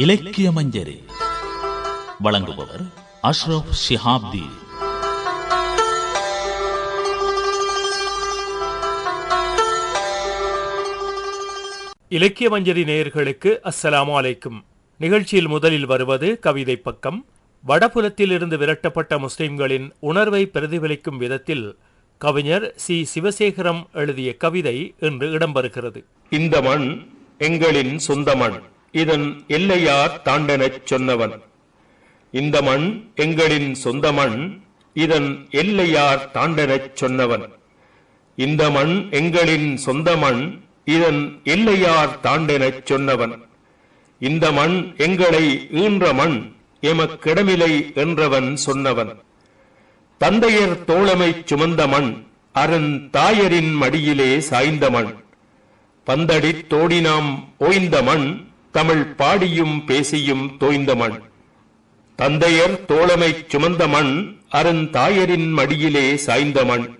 இலக்கிய மஞ்சரி வழங்குபவர் அஷ்ரப் ஷிஹாப்தி. இலக்கிய மஞ்சரி நேயர்களுக்கு அஸ்ஸலாமு அலைக்கும். நிகழ்ச்சியில் முதலில் வருவது கவிதை பக்கம். வடபுலத்திலிருந்து விரட்டப்பட்ட முஸ்லிம்களின் உணர்வை பிரதிபலிக்கும் விதத்தில் கவிஞர் சி. சிவசேகரம் எழுதிய கவிதை என்று இடம்பெறுகிறது. இந்த மண் எங்களின் சொந்த மண். இதன் எல்லையார் தாண்டனச் சொன்னவன். இந்த மண் எங்களின் சொந்த மண் இதன் எல்லையார் தாண்டனச் சொன்னவன். இந்த மண் எங்களின் சொந்த மண் இதன் எல்லையார் தாண்டெனச் சொன்னவன். இந்த மண் எங்களை ஈன்ற மண் எமக்கிடமில்லை என்றவன் சொன்னவன். தந்தையர் தோழமைச் சுமந்த மண் அரண் தாயரின் மடியிலே சாய்ந்த மண். பந்தடித் தோடினாம் ஓய்ந்த மண் தமிழ் பாடியும் பேசியும் தோய்ந்த மண். தந்தையர் தோழமைச் சுமந்த மண் அரண் தாயரின் மடியிலே சாய்ந்த மண்.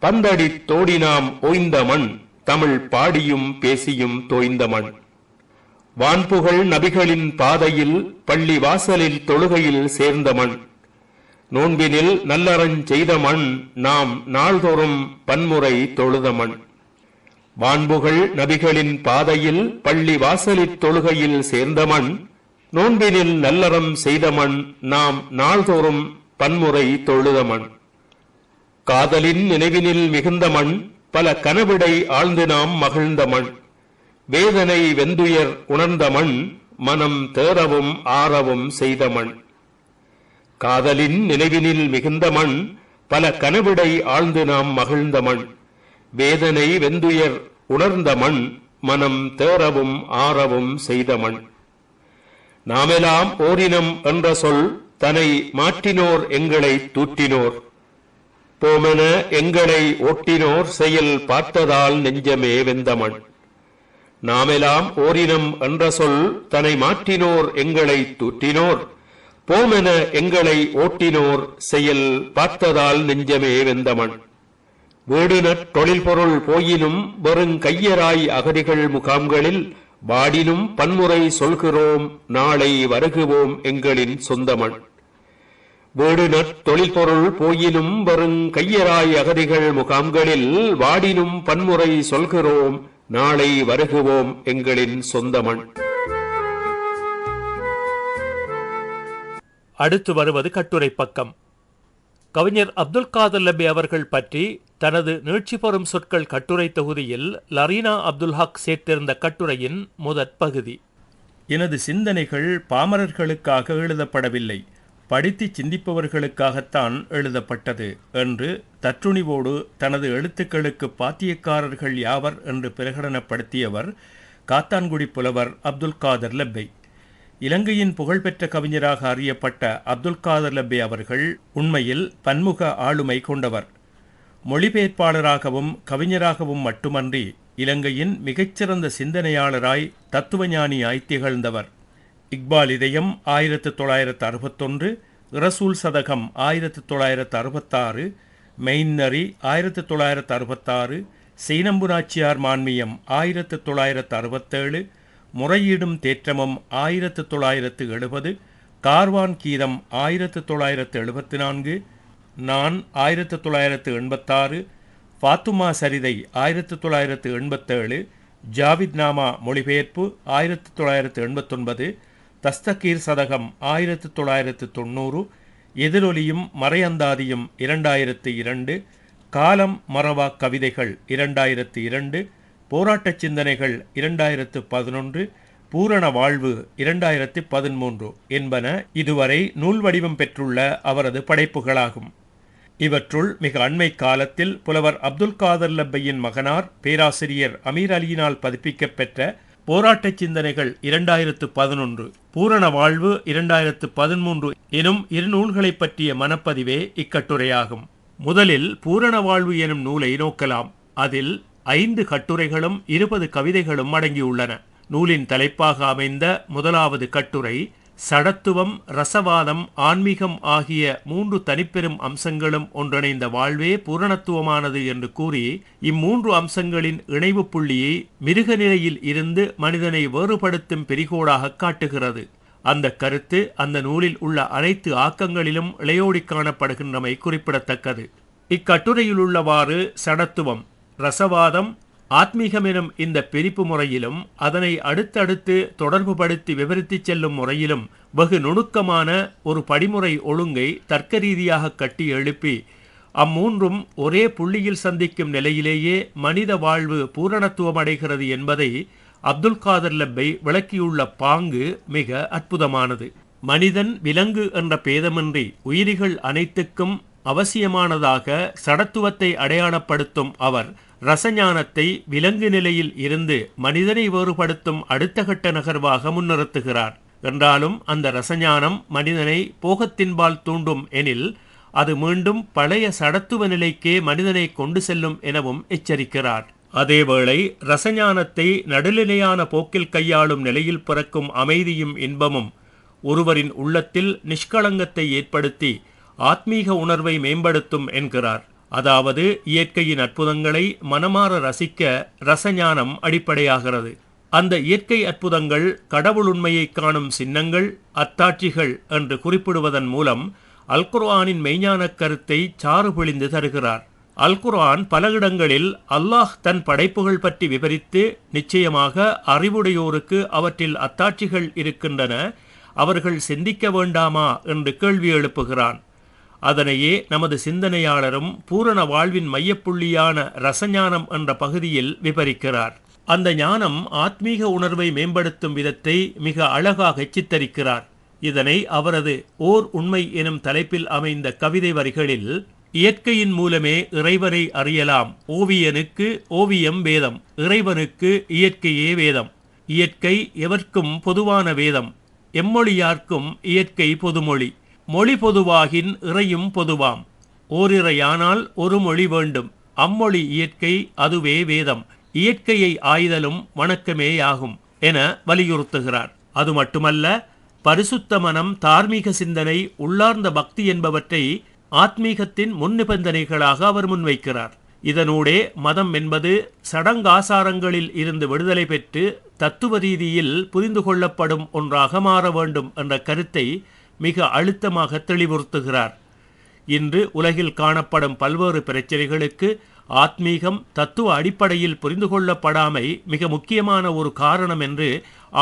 பந்தடித் தோடினாம் ஓய்ந்த மண் தமிழ் பாடியும் பேசியும் தோய்ந்த மண். வான்புகழ் நபிகளின் பாதையில் பள்ளி வாசலில் தொழுகையில் சேர்ந்த மண். நோன்பினில் நல்லறஞ் செய்த மண் நாம் நாள்தோறும் பன்முறை தொழுத மண். மாண்புகள் நபிகளின் பாதையில் பள்ளி வாசலித் தொழுகையில் சேர்ந்த மண் நோன்பினில் நல்லறம் செய்த மண் நாம் நாள்தோறும் பன்முறை தொழுதமண் காதலின் நினைவினில் மிகுந்த மண் பல கனவிடை ஆழ்ந்து நாம் மகிழ்ந்த மண் வேதனை வெந்துயர் உணர்ந்த மண் மனம் தேறவும் ஆறவும் செய்த மண் காதலின் நினைவினில் மிகுந்த மண் பல கனவிடை ஆழ்ந்து நாம் மகிழ்ந்த மண் வேதனை வெந்துயர் உணர்ந்த மண் மனம் தேறவும் ஆறவும் செய்த மண். நாமெல்லாம் ஓரினம் என்ற சொல் தன்னை மாற்றினோர் எங்களை தூற்றினோர். போமென எங்களை ஓட்டினோர் செயல் பார்த்ததால் நெஞ்சமே வெந்தமண் நாமெல்லாம் ஓரினம் என்ற சொல் தன்னை மாற்றினோர் எங்களை தூற்றினோர். போமென எங்களை ஓட்டினோர் செயல் பார்த்ததால் நெஞ்சமே வெந்தமண் வீடுநற் தொழில் பொருள் போயினும் வெறுங் கையராய் அகதிகள் முகாம்களில் வாடினும் பன்முறை சொல்கிறோம் நாளை வருகுவோம் எங்களின் சொந்தமண் வீடுநற் தொழில்பொருள் போயினும் வரும் கையராய் அகதிகள் முகாம்களில் வாடினும் பன்முறை சொல்கிறோம் நாளை வருகுவோம் எங்களின் சொந்தமண் அடுத்து வருவது கட்டுரை பக்கம். கவிஞர் அப்துல் காதர் லபி அவர்கள் பற்றி தனது நீட்சி பெறும் சொற்கள் கட்டுரை தொகுதியில் லரீனா அப்துல் ஹக் சேர்த்திருந்த கட்டுரையின் முதற் பகுதி. எனது சிந்தனைகள் பாமரர்களுக்காக எழுதப்படவில்லை. படித்து சிந்திப்பவர்களுக்காகத்தான் எழுதப்பட்டது என்று தற்றுணிவோடு தனது எழுத்துக்களுக்கு பாத்தியக்காரர்கள் யாவர் என்று பிரகடனப்படுத்தியவர் காத்தான்குடி புலவர் அப்துல் காதர் லப்பை. இலங்கையின் புகழ்பெற்ற கவிஞராக அறியப்பட்ட அப்துல் காதர் லப்பே அவர்கள் உண்மையில் பன்முக ஆளுமை கொண்டவர். மொழிபெயர்ப்பாளராகவும் கவிஞராகவும் மட்டுமன்றி இலங்கையின் மிகச்சிறந்த சிந்தனையாளராய் தத்துவஞானியாய் திகழ்ந்தவர். இக்பால் இதயம் ஆயிரத்து தொள்ளாயிரத்து அறுபத்தொன்று ரசூல் சதகம் ஆயிரத்து தொள்ளாயிரத்து அறுபத்தாறு மெய்நரி ஆயிரத்து தொள்ளாயிரத்து அறுபத்தாறு சீனம்புராச்சியார் மான்மியம் ஆயிரத்து தொள்ளாயிரத்து அறுபத்தேழு முறையீடும் தேற்றமும் ஆயிரத்து தொள்ளாயிரத்து எழுபது கார்வான் கீதம் ஆயிரத்து தொள்ளாயிரத்து எழுபத்தி நான்கு நான் ஆயிரத்து தொள்ளாயிரத்து எண்பத்தாறு ஃபாத்துமா சரிதை ஆயிரத்து தொள்ளாயிரத்து எண்பத்தேழு ஜாவித் நாமா மொழிபெயர்ப்பு ஆயிரத்து தொள்ளாயிரத்து எண்பத்தொன்பது தஸ்தகீர் சதகம் ஆயிரத்து தொள்ளாயிரத்து தொண்ணூறு எதிரொலியும் மறையந்தாதியும் இரண்டாயிரத்து இரண்டு காலம் மறவா கவிதைகள் இரண்டாயிரத்து இரண்டு போராட்டச் சிந்தனைகள் இரண்டாயிரத்து பதினொன்று பூரண வாழ்வு இரண்டாயிரத்து பதிமூன்று என்பன இதுவரை நூல் வடிவம் பெற்றுள்ள அவரது படைப்புகளாகும். இவற்றுள் மிக அண்மை காலத்தில் புலவர் அப்துல் காதர் லப்பையின் மகனார் பேராசிரியர் அமீர் அலியினால் பதிப்பிக்கப் பெற்ற சிந்தனைகள் இரண்டாயிரத்து பதினொன்று பூரண வாழ்வு இரண்டாயிரத்து பதிமூன்று எனும் இரு நூல்களைப் பற்றிய மனப்பதிவே இக்கட்டுரையாகும். முதலில் பூரண வாழ்வு எனும் நூலை நோக்கலாம். அதில் ஐந்து கட்டுரைகளும் இருபது கவிதைகளும் அடங்கியுள்ளன. நூலின் தலைப்பாக அமைந்த முதலாவது கட்டுரை சடத்துவம் ரசவாதம் ஆன்மீகம் ஆகிய மூன்று தனிப்பெரும் அம்சங்களும் ஒன்றிணைந்த வாழ்வே பூரணத்துவமானது என்று கூறி இம்மூன்று அம்சங்களின் இணைவு புள்ளியை மிருக நிலையில் இருந்து மனிதனை வேறுபடுத்தும் பெரிகோடாக காட்டுகிறது. அந்த கருத்து அந்த நூலில் உள்ள அனைத்து ஆக்கங்களிலும் இளையோடி காணப்படுகின்றமை குறிப்பிடத்தக்கது. இக்கட்டுரையில் உள்ளவாறு சடத்துவம் ரசவாதம் ஆத்மீகம் எனும் இந்த பிரிப்பு முறையிலும் அதனை அடுத்தடுத்து தொடர்புபடுத்தி விவரித்து செல்லும் முறையிலும் வெகு நுணுக்கமான ஒரு படிமுறை ஒழுங்கை தர்க்க ரீதியாக கட்டி எழுப்பி அம்மூன்றும் ஒரே புள்ளியில் சந்திக்கும் நிலையிலேயே மனித வாழ்வு பூரணத்துவமடைகிறது என்பதை அப்துல் காதர் லப்பை விளக்கியுள்ள பாங்கு மிக அற்புதமானது. மனிதன் விலங்கு என்ற பேதமின்றி உயிரிகள் அனைத்துக்கும் அவசியமானதாக சடத்துவத்தை அடையாளப்படுத்தும் அவர் ரசஞானத்தை விலங்கு நிலையில் இருந்து மனிதனை வேறுபடுத்தும் அடுத்த கட்ட நகர்வாக முன்னிறுத்துகிறார். என்றாலும் அந்த ரசஞானம் மனிதனை போகத்தின்பால் தூண்டும் எனில் அது மீண்டும் பழைய சடத்துவ நிலைக்கே மனிதனை கொண்டு செல்லும் எனவும் எச்சரிக்கிறார். அதேவேளை ரசஞானத்தை நடுநிலையான போக்கில் கையாளும் நிலையில் பிறக்கும் அமைதியும் இன்பமும் ஒருவரின் உள்ளத்தில் நிஷ்களங்கத்தை ஏற்படுத்தி ஆத்மீக உணர்வை மேம்படுத்தும் என்கிறார். அதாவது இயற்கையின் அற்புதங்களை மனமாற ரசிக்க ரசஞானம் அடிப்படையாகிறது. அந்த இயற்கை அற்புதங்கள் கடவுள் உண்மையை காணும் சின்னங்கள் அத்தாட்சிகள் என்று குறிப்பிடுவதன் மூலம் அல்குர்ஆனின் மெய்ஞானக் கருத்தை சாறுபொழிந்து தருகிறார். அல்குர்ஆன் பல இடங்களில் அல்லாஹ் தன் படைப்புகள் பற்றி விவரித்து நிச்சயமாக அறிவுடையோருக்கு அவற்றில் அத்தாட்சிகள் இருக்கின்றன அவர்கள் சிந்திக்க வேண்டாமா என்று கேள்வி எழுப்புகிறான். அதனையே நமது சிந்தனையாளரும் பூரண வாழ்வின் மையப்புள்ளியான ரசஞானம் என்ற பகுதியில் விவரிக்கிறார் அந்த ஞானம் ஆத்மீக உணர்வை மேம்படுத்தும் விதத்தை மிக அழகாக சித்தரிக்கிறார் இதனை அவரது ஓர் உண்மை எனும் தலைப்பில் அமைந்த கவிதை வரிகளில் இயற்கையின் மூலமே இறைவனை அறியலாம். ஓவியனுக்கு ஓவியம் வேதம். இறைவனுக்கு இயற்கையே வேதம். இயற்கை எவர்க்கும் பொதுவான வேதம். எம்மொழியார்க்கும் இயற்கை பொதுமொழி. மொழி பொதுவாகின் இறையும் பொதுவாம். ஓரிறையானால் ஒரு மொழி வேண்டும். அம்மொழி இயற்கை அதுவே வேதம். இயற்கையை ஆய்தலும் வணக்கமேயாகும் என வலியுறுத்துகிறார். அது மட்டுமல்ல பரிசுத்த மனம் தார்மீக சிந்தனை உள்ளார்ந்த பக்தி என்பவற்றை ஆத்மீகத்தின் முன்னிபந்தனைகளாக அவர் முன்வைக்கிறார். இதனூடே மதம் என்பது சடங்காசாரங்களில் இருந்து விடுதலை பெற்று தத்துவ ரீதியில் புரிந்து கொள்ளப்படும் ஒன்றாக மாற வேண்டும் என்ற கருத்தை மிக அழுத்தமாக தெளிவுறுத்துகிறார். இன்று உலகில் காணப்படும் பல்வேறு பிரச்சனைகளுக்கு ஆத்மீகம் தத்துவ அடிப்படையில் புரிந்து கொள்ளப்படாமை மிக முக்கியமான ஒரு காரணம் என்று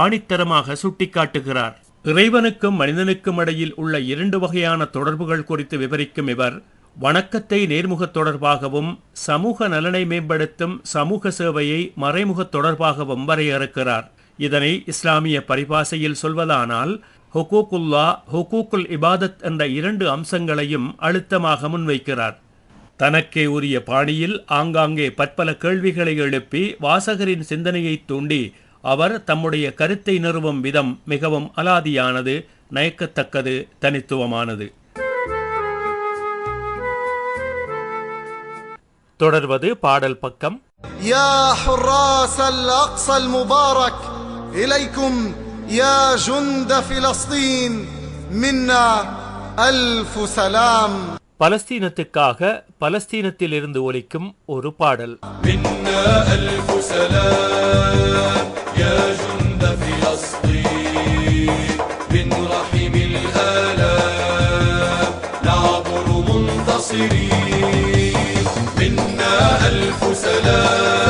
ஆணித்தரமாக சுட்டிக்காட்டுகிறார். இறைவனுக்கும் மனிதனுக்கும் இடையில் உள்ள இரண்டு வகையான தொடர்புகள் குறித்து விவரிக்கும் இவர் வணக்கத்தை நேர்முக தொடர்பாகவும் சமூக நலனை மேம்படுத்தும் சமூக சேவையை மறைமுக தொடர்பாகவும் வரையறுக்கிறார். இதனை இஸ்லாமிய பரிபாசையில் சொல்வதானால் ஹொக்கூக்குல்லா ஹொக்கூக்குல் இபாதத் என்ற இரண்டு அம்சங்களையும் அழுத்தமாக முன்வைக்கிறார். தனக்கே உரிய பாணியில் ஆங்காங்கே பற்பல கேள்விகளை எழுப்பி வாசகரின் சிந்தனையை தூண்டி அவர் தம்முடைய கருத்தை நிறுவும் விதம் மிகவும் அலாதியானது நயக்கத்தக்கது தனித்துவமானது. தொடர்வது பாடல் பக்கம். யா ஹுராஸ் அல் அக்ஸல் முபாரக் يا جند فلسطين منا ألف سلام பலஸ்தீனத்துக்காக பலஸ்தீனத்தில் இருந்து ஒலிக்கும் ஒரு பாடல் منا ألف سلام يا جند فلسطين من رحم الآلام نعبر منتصرين منا ألف سلام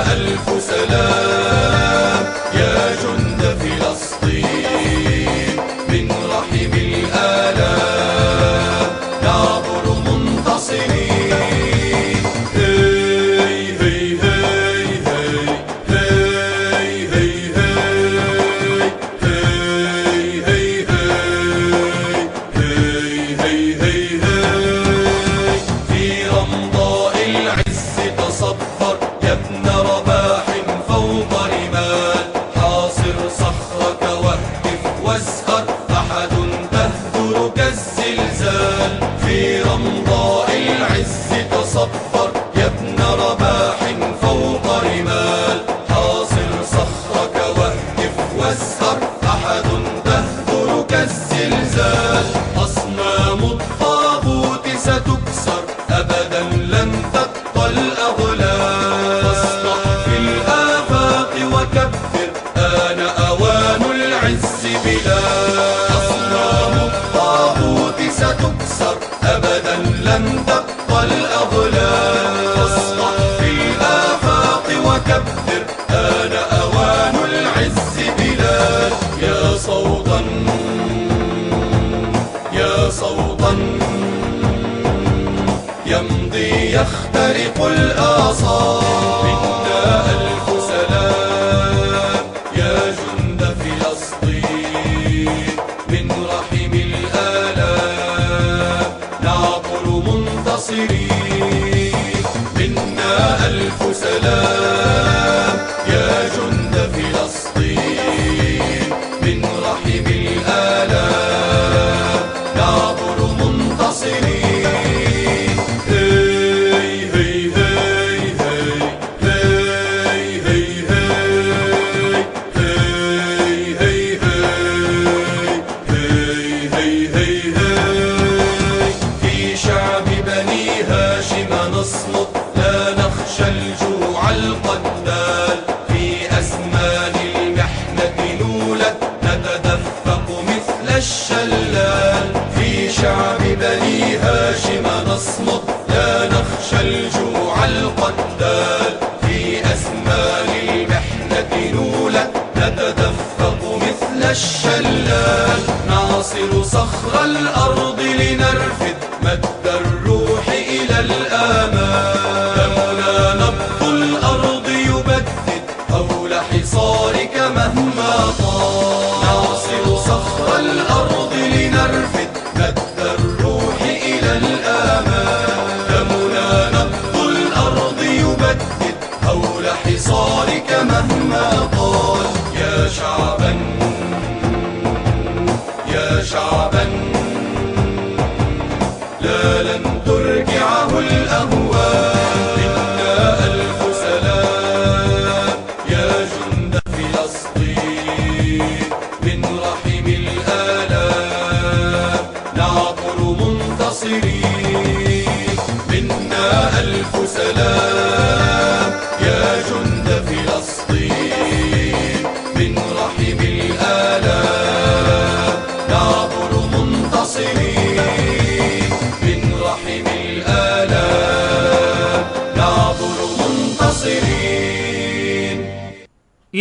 ألف Jameson, feel الآصال حصارك مهما طال يا شعبا يا شعبا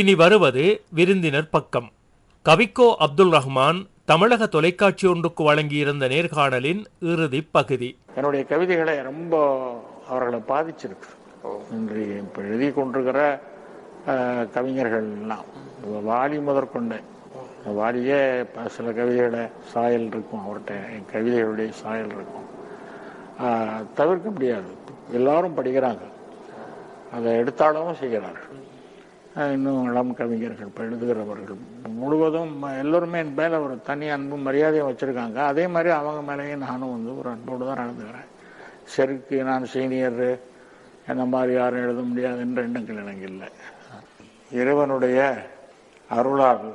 இனி வருவது விருந்தினர் பக்கம். கவிக்கோ அப்துல் ரஹ்மான் தமிழக தொலைக்காட்சி ஒன்றுக்கு வழங்கியிருந்த நேர்காணலின் இறுதி பகுதி. என்னுடைய கவிதைகளை ரொம்ப அவர்களை பாதிச்சிருக்கு. இன்று இப்போ எழுதி கொண்டிருக்கிற கவிஞர்கள்லாம். வாலி முதற்கொண்டு. வாலியே சில கவிதைகளை சாயல் இருக்கும். அவர்கிட்ட என் கவிதைகளுடைய சாயல் இருக்கும். தவிர்க்க முடியாது. எல்லாரும் படிக்கிறாங்க. அதை எடுத்தாலும் செய்கிறார்கள். இன்னும் இளம் கவிஞர்கள் இப்போ எழுதுகிறவர்கள். முழுவதும் எல்லோருமே என் மேலே ஒரு தனி அன்பும் மரியாதையும் வச்சுருக்காங்க. அதே மாதிரி அவங்க மேலேயும் நானும் வந்து ஒரு அன்போடு தான் நடந்துக்கிறேன். செருக்கு நான் சீனியர் என்ன மாதிரி யாரும் எழுத முடியாதுன்ற எண்ணங்கள் எனக்கு இல்லை. இறைவனுடைய அருளால்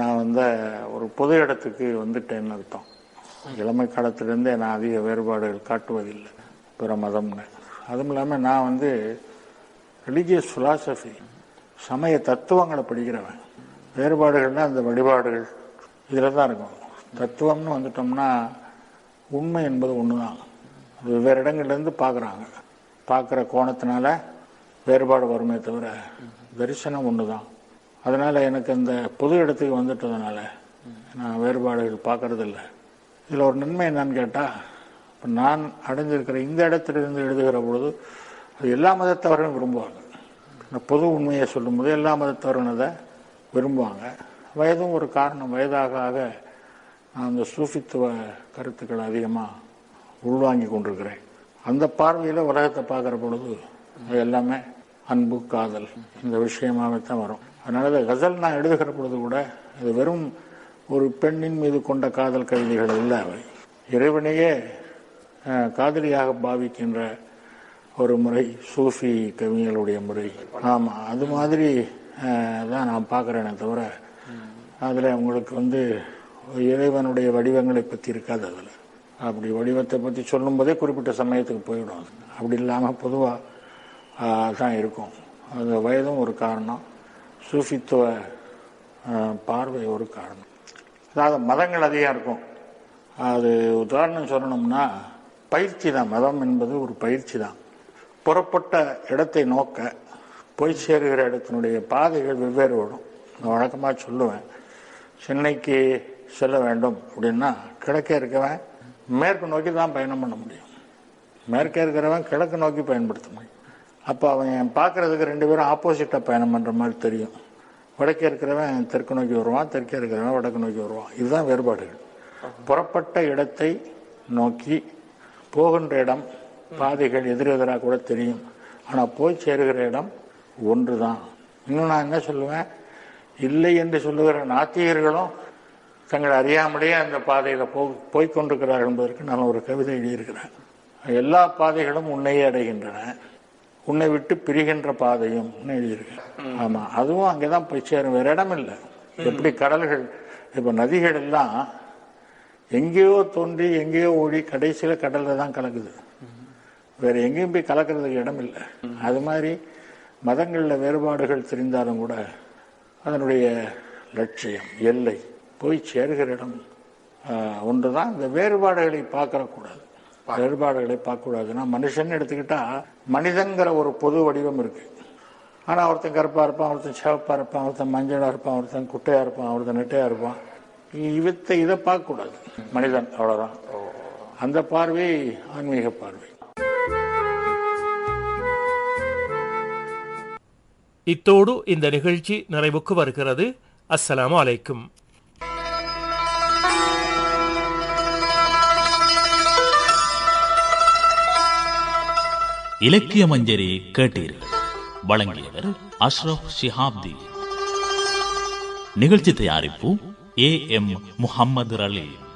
நான் வந்து ஒரு பொது இடத்துக்கு வந்துட்டேன்னு அர்த்தம். இளமை காலத்திலேருந்தே நான் அதிக வேறுபாடுகள் காட்டுவதில்லை பிற மதம்னு. அதுவும் இல்லாமல் நான் வந்து ரிலிஜியஸ் ஃபிலாசபி சமய தத்துவங்களை படிக்கிறவன். வேறுபாடுகள்னா அந்த வழிபாடுகள். இதில் தான் இருக்கும். தத்துவம்னு வந்துட்டோம்னா உண்மை என்பது ஒன்று தான் அது வெவ்வேறு இடங்கள்லேருந்து பார்க்குறாங்க. பார்க்குற கோணத்தினால வேறுபாடு வருமே தவிர தரிசனம் ஒன்று தான் அதனால் எனக்கு இந்த புது இடத்துக்கு வந்துட்டதுனால நான் வேறுபாடுகள் பார்க்குறதில்ல. இதில் ஒரு நன்மை என்னன்னு கேட்டால் இப்போ நான் அடைஞ்சிருக்கிற இந்த இடத்திலிருந்து எழுதுகிற பொழுது அது எல்லா மதத்தவர்களும் விரும்புவாங்க. இந்த பொது உண்மையை சொல்லும்போது எல்லா மதத்தவரும் அதை விரும்புவாங்க. வயதும் ஒரு காரணம். வயதாக ஆக நான் அந்த சூஃபித்துவ கருத்துக்கள் அதிகமாக உள்வாங்கி கொண்டிருக்கிறேன். அந்த பார்வையில் உலகத்தை பார்க்குற பொழுது அது எல்லாமே அன்பு காதல் இந்த விஷயமாகவே தான் வரும். அதனால இந்த கசல் நான் எழுதுகிற பொழுது கூட அது வெறும் ஒரு பெண்ணின் மீது கொண்ட காதல் கவிதைகள் இல்லை அவை. இறைவனையே காதலியாக பாவிக்கின்ற ஒரு முறை சூஃபி கவிஞர்களுடைய முறை. ஆமாம் அது மாதிரி தான் நான் பார்க்குறேனே தவிர அதில் அவங்களுக்கு வந்து இறைவனுடைய வடிவங்களை பற்றி இருக்காது அதில். அப்படி வடிவத்தை பற்றி சொல்லும்போதே குறிப்பிட்ட சமயத்துக்கு போயிடும் அப்படி இல்லாமல் பொதுவாக தான் இருக்கும். அந்த வயதும் ஒரு காரணம். சூஃபித்துவ பார்வை ஒரு காரணம். அதாவது மதங்கள் அதிகம் இருக்கும். அது உதாரணம் சொல்லணும்னா பயிற்சி தான். மதம் என்பது ஒரு பயிற்சி தான். புறப்பட்ட இடத்தை நோக்க போய் சேருகிற இடத்தினுடைய பாதைகள் வெவ்வேறு வரும் நான் வழக்கமாக சொல்லுவேன். சென்னைக்கு செல்ல வேண்டும் அப்படின்னா கிழக்கே இருக்கவன் மேற்கு நோக்கி தான் பயணம் பண்ண முடியும். மேற்கே இருக்கிறவன் கிழக்கு நோக்கி பயன்படுத்த முடியும். அப்போ அவன் பார்க்கறதுக்கு ரெண்டு பேரும் ஆப்போசிட்டாக பயணம் பண்ணுற மாதிரி தெரியும். வடக்கே இருக்கிறவன் தெற்கு நோக்கி வருவான் தெற்கே இருக்கிறவன் வடக்கு நோக்கி வருவான். இதுதான் வேறுபாடுகள். புறப்பட்ட இடத்தை நோக்கி போகின்ற இடம் பாதைகள் எதிரெதிராக கூட தெரியும். ஆனால் போய் சேருகிற இடம் ஒன்று தான் இன்னும் நான் என்ன சொல்லுவேன்? இல்லை என்று சொல்லுகிற நாத்திகர்களும் தங்களை அறியாமலேயே அந்த பாதையில் போ போய்க் கொண்டிருக்கிறார்கள் என்பதற்கு நான் ஒரு கவிதை எழுதியிருக்கிறேன். எல்லா பாதைகளும் உன்னையே அடைகின்றன. உன்னை விட்டு பிரிகின்ற பாதையும் எழுதியிருக்கேன் ஆமா அதுவும் அங்கேதான் போய் சேரும். வேற இடம் இல்லை. எப்படி கடல்கள் இப்ப நதிகள் எல்லாம் எங்கேயோ தோன்றி எங்கேயோ ஓடி கடைசியில கடல்ல தான் கலக்குது. வேற எங்கேயும் போய் கலக்கிறதுக்கு இடம் இல்லை. அது மாதிரி மதங்களில் வேறுபாடுகள் தெரிந்தாலும் கூட அதனுடைய லட்சியம் எல்லை போய் சேர்கிற இடம் ஒன்று தான் இந்த வேறுபாடுகளை பார்க்கக்கூடாது வேறுபாடுகளை பார்க்கக்கூடாதுன்னா மனுஷன் எடுத்துக்கிட்டா மனிதங்கிற ஒரு பொது வடிவம் இருக்கு. ஆனால் ஒருத்தன் கருப்பாக இருப்பான் ஒருத்தன் சிவப்பாக இருப்பான் ஒருத்தன் மஞ்சளாக இருப்பான் ஒருத்தன் குட்டையாக இருப்பான் ஒருத்தன் நெட்டையாக இருப்பான். இவத்தை இதை பார்க்கக்கூடாது. மனிதன் அவ்வளோதான் அந்த பார்வை ஆன்மீக பார்வை. இத்தோடு இந்த நிகழ்ச்சி நிறைவுக்கு வருகிறது. அஸ்ஸலாமு அலைக்கும். இலக்கிய மஞ்சரி கேட்டீர்கள். வழங்கியவர் அஷ்ரப் ஷிஹாப்தி. நிகழ்ச்சி தயாரிப்பு ஏ எம் முஹம்மது ரலீம்